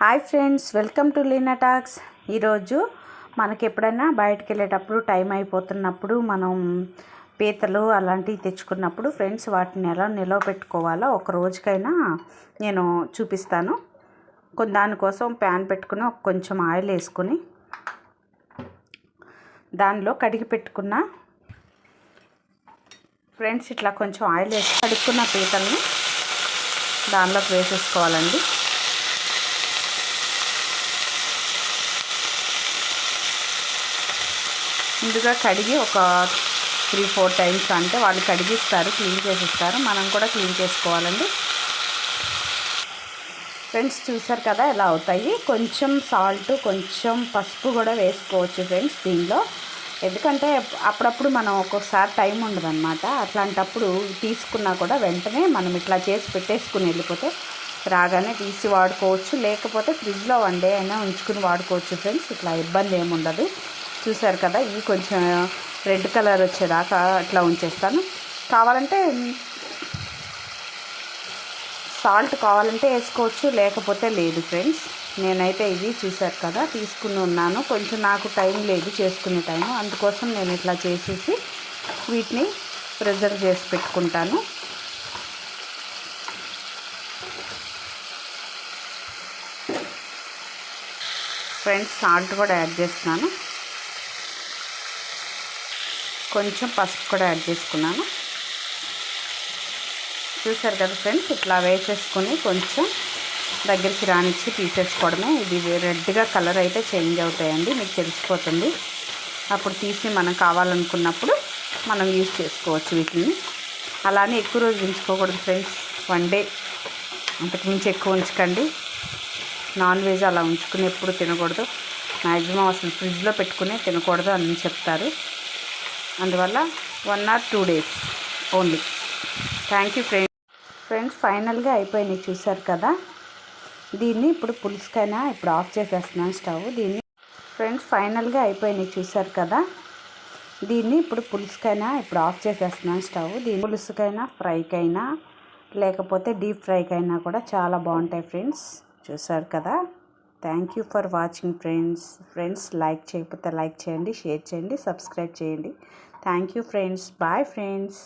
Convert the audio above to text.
Hi friends welcome to Leena talks. ఈరోజు మనకి ఎప్పుడైనా బయటకు వెళ్ళేటప్పుడు టైం అయిపోతున్నప్పుడు మనం పీతలు అలాంటివి తెచ్చుకున్నప్పుడు ఫ్రెండ్స్ వాటిని ఎలా నిలవ పెట్టుకోవాలో ఒక రోజుకైనా నేను చూపిస్తాను. దానికోసం ప్యాన్ పెట్టుకుని కొంచెం ఆయిల్ వేసుకుని దానిలో కడిగి పెట్టుకున్న ఫ్రెండ్స్ ఇట్లా కొంచెం ఆయిల్ వేసి కడుక్కున్న పీతల్ని దానిలోకి వేసేసుకోవాలండి. ముందుగా కడిగి ఒక త్రీ ఫోర్ టైమ్స్ అంటే వాళ్ళు కడిగిస్తారు క్లీన్ చేసిస్తారు. మనం కూడా క్లీన్ చేసుకోవాలండి. ఫ్రెండ్స్ చూసారు కదా ఎలా అవుతాయి? కొంచెం సాల్ట్ కొంచెం పసుపు కూడా వేసుకోవచ్చు ఫ్రెండ్స్ దీనిలో. ఎందుకంటే అప్పుడప్పుడు మనం ఒక్కొక్కసారి టైం ఉండదన్నమాట. అట్లాంటప్పుడు తీసుకున్నా కూడా వెంటనే మనం ఇట్లా చేసి పెట్టేసుకుని వెళ్ళిపోతే రాగానే తీసి వాడుకోవచ్చు. లేకపోతే ఫ్రిడ్జ్లో వన్ డే అయినా ఉంచుకుని వాడుకోవచ్చు ఫ్రెండ్స్. ఇట్లా ఇబ్బంది ఏముండదు. చూసారు కదా ఇవి కొంచెం రెడ్ కలర్ వచ్చేదాకా అట్లా ఉంచేస్తాను. కావాలంటే సాల్ట్ కావాలంటే వేసుకోవచ్చు లేకపోతే లేదు ఫ్రెండ్స్. నేనైతే ఇవి చూశారు కదా తీసుకుని ఉన్నాను. కొంచెం నాకు టైం లేదు చేసుకునే టైం అందుకోసం నేను ఇట్లా చేసేసి వీటిని ప్రిజర్వ్ చేసి పెట్టుకుంటాను. ఫ్రెండ్స్ సాల్ట్ కూడా యాడ్ చేస్తున్నాను. కొంచెం పసుపు కూడా యాడ్ చేసుకున్నాను. చూసారు కదా ఫ్రెండ్స్ ఇట్లా వేసేసుకుని కొంచెం దగ్గరికి రానిచ్చి తీసేసుకోవడమే. ఇది రెడ్గా కలర్ అయితే చేంజ్ అవుతాయండి మీకు తెలిసిపోతుంది. అప్పుడు తీసి మనం కావాలనుకున్నప్పుడు మనం యూజ్ చేసుకోవచ్చు వీటిని. అలానే ఎక్కువ రోజు ఉంచుకోకూడదు ఫ్రెండ్స్ వన్ డే. అంతకుమించి ఎక్కువ ఉంచకండి. నాన్ వెజ్ అలా ఉంచుకుని ఎప్పుడు తినకూడదు. మ్యాక్సిమం అసలు ఫ్రిడ్జ్లో పెట్టుకునే తినకూడదు అని చెప్తారు. అందువల్ల one or two days only thank you friends friends ఫైనల్గా అయిపోయినాయి చూసారు కదా? దీన్ని ఇప్పుడు పులుసుకైనా ఇప్పుడు ఆఫ్ చేసేస్తున్నాను స్టవ్. దీన్ని ఫ్రెండ్స్ ఫైనల్గా అయిపోయినాయి చూసారు కదా? దీన్ని ఇప్పుడు పులుసుకైనా ఇప్పుడు ఆఫ్ చేసేస్తున్నాను స్టవ్. దీని పులుసుకైనా ఫ్రైకైనా లేకపోతే డీప్ ఫ్రైకైనా కూడా చాలా బాగుంటాయి ఫ్రెండ్స్ చూసారు కదా? Thank you for watching friends friends like చేయకపోతే లైక్ చేయండి షేర్ చేయండి సబ్స్క్రైబ్ చేయండి. Thank you friends bye friends